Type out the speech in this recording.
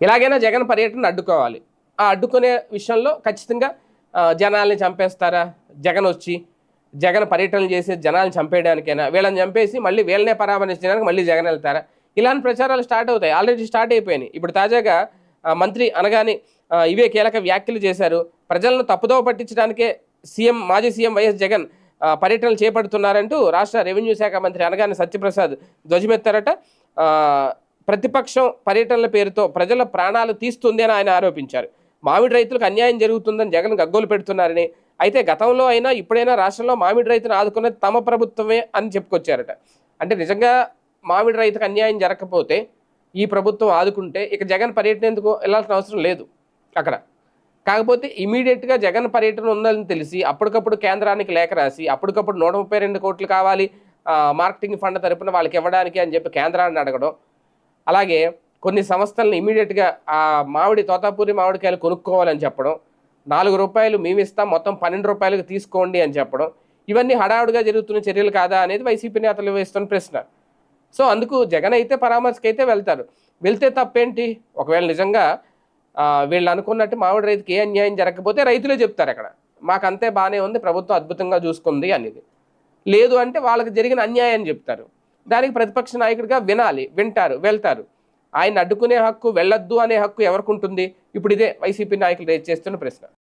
ఎలాగైనా జగన్ పర్యటన అడ్డుకోవాలి. ఆ అడ్డుకునే విషయంలో ఖచ్చితంగా జనాల్ని చంపేస్తారా? జగన్ వచ్చి జగన్ పర్యటనలు చేసి జనాల్ని చంపేయడానికైనా వీళ్ళని చంపేసి మళ్ళీ వీళ్ళనే పరామర్శించడానికి మళ్ళీ జగన్ వెళ్తారా? ఇలాంటి ప్రచారాలు స్టార్ట్ అవుతాయి. ఆల్రెడీ స్టార్ట్ అయిపోయినాయి. ఇప్పుడు తాజాగా మంత్రి అనగానే ఇవే కీలక వ్యాఖ్యలు చేశారు. ప్రజలను తప్పుదోవ పట్టించడానికే సీఎం మాజీ సీఎం వైఎస్ జగన్ పర్యటనలు చేపడుతున్నారంటూ రాష్ట్ర రెవెన్యూ శాఖ మంత్రి అనగానే సత్యప్రసాద్ ధ్వజమెత్తారట. ప్రతిపక్షం పర్యటనల పేరుతో ప్రజల ప్రాణాలు తీస్తుంది అని ఆయన ఆరోపించారు. మామిడి రైతులకు అన్యాయం జరుగుతుందని జగన్ గగ్గోలు పెడుతున్నారని అయితే గతంలో అయినా ఇప్పుడైనా రాష్ట్రంలో మామిడి రైతును ఆదుకున్నది తమ ప్రభుత్వమే అని చెప్పుకొచ్చారట. అంటే నిజంగా మామిడి రైతుకు అన్యాయం జరగకపోతే ఈ ప్రభుత్వం ఆదుకుంటే ఇక జగన్ పర్యటన ఎందుకు వెళ్ళాల్సిన అవసరం లేదు అక్కడ. కాకపోతే ఇమీడియట్గా జగన్ పర్యటన ఉందని తెలిసి అప్పటికప్పుడు కేంద్రానికి లేఖ రాసి అప్పటికప్పుడు నూట ముప్పై రెండు కోట్లు కావాలి మార్కెటింగ్ ఫండ్ తరపున వాళ్ళకి ఇవ్వడానికి అని చెప్పి కేంద్రాన్ని అడగడం అలాగే కొన్ని సంస్థలను ఇమీడియట్గా ఆ మామిడి తోతాపూరి మామిడికాయలు కొనుక్కోవాలని చెప్పడం నాలుగు రూపాయలు మేము ఇస్తాం మొత్తం పన్నెండు రూపాయలకు తీసుకోండి అని చెప్పడం ఇవన్నీ హడావుడిగా జరుగుతున్న చర్యలు కాదా అనేది వైసీపీ నేతలు వేస్తున్న ప్రశ్న. సో అందుకు జగన్ అయితే పరామర్శకి అయితే వెళ్తారు. వెళ్తే తప్పేంటి? ఒకవేళ నిజంగా వీళ్ళు అనుకున్నట్టు మామిడి రైతుకి ఏ అన్యాయం జరగకపోతే రైతులే చెప్తారు అక్కడ. మాకు అంతే బాగానే ఉంది ప్రభుత్వం అద్భుతంగా చూసుకుంది అనేది. లేదు అంటే వాళ్ళకి జరిగిన అన్యాయం చెప్తారు. దానికి ప్రతిపక్ష నాయకుడిగా వినాలి వింటారు వెళ్తారు. ఆయన అడ్డుకునే హక్కు వెళ్ళొద్దు అనే హక్కు ఎవరికి ఉంటుంది? ఇప్పుడు ఇదే వైసీపీ నాయకులు రేజ్ చేస్తున్న ప్రశ్న.